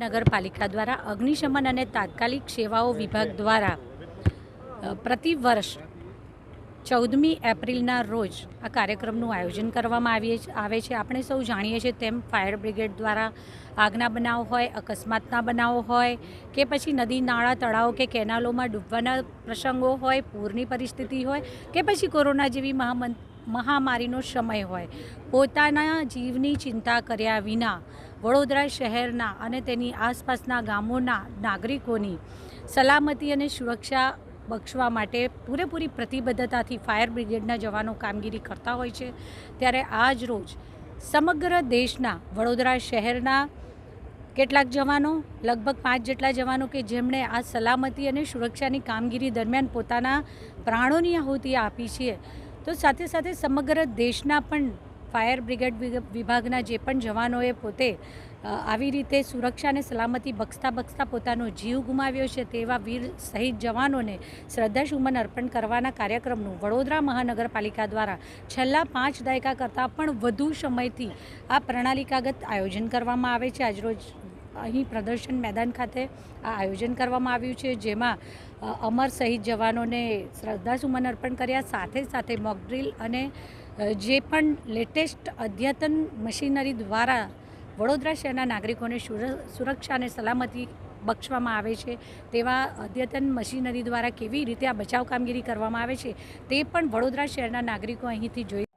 નગરપાલિકા દ્વારા અગ્નિશમન અને તાત્કાલિક સેવાઓ વિભાગ દ્વારા પ્રતિ વર્ષ ચૌદમી એપ્રિલના રોજ આ કાર્યક્રમનું આયોજન કરવામાં આવીએ આવે છે. આપણે સૌ જાણીએ છીએ તેમ ફાયર બ્રિગેડ દ્વારા આગના બનાવ હોય, અકસ્માતના બનાવો હોય કે પછી નદી, નાળા, તળાવ કે કેનાલોમાં ડૂબવાના પ્રસંગો હોય, પૂરની પરિસ્થિતિ હોય કે પછી કોરોના જેવી મહામં મહામારીનો સમય હોય. પોતાના જીવની ચિંતા કર્યા વિના વડોદરા શહેરના અને તેની આસપાસના ગામોના નાગરિકોની સલામતી અને સુરક્ષા બક્ષવા માટે પૂરેપૂરી પ્રતિબદ્ધતાથી ફાયર બ્રિગેડના જવાનો કામગીરી કરતા હોય છે. ત્યારે આજ રોજ સમગ્ર દેશના વડોદરા શહેરના કેટલાક જવાનો, લગભગ પાંચ જેટલા જવાનો કે જેમણે આ સલામતી અને સુરક્ષાની કામગીરી દરમિયાન પોતાના પ્રાણોની આહુતિ આપી છે તો સાથે સાથે સમગ્ર દેશના પણ ફાયર બ્રિગેડ વિભાગના જે પણ જવાનોએ પોતે આવી રીતે સુરક્ષા અને સલામતી બક્ષતા બક્ષતા પોતાનો જીવ ગુમાવ્યો છે તેવા વીર શહીદ જવાનોને શ્રદ્ધાસુમન અર્પણ કરવાના કાર્યક્રમનું વડોદરા મહાનગરપાલિકા દ્વારા છેલ્લા પાંચ દાયકા કરતાં પણ વધુ સમયથી આ પ્રણાલિકાગત આયોજન કરવામાં આવે છે. આજરોજ અહીં પ્રદર્શન મેદાન ખાતે આ આયોજન કરવામાં આવ્યું છે, જેમાં અમર શહીદ જવાનોને શ્રદ્ધાસુમન અર્પણ કર્યા, સાથે સાથે મોકડ્રીલ અને જે પણ લેટેસ્ટ અદ્યતન મશીનરી દ્વારા વડોદરા શહેરના નાગરિકોને સુર- સુરક્ષા અને સલામતી બક્ષવામાં આવે છે, તેવા અદ્યતન મશીનરી દ્વારા કેવી રીતે આ બચાવ કામગીરી કરવામાં આવે છે, તે પણ વડોદરા શહેરના નાગરિકો અહીંથી જોઈ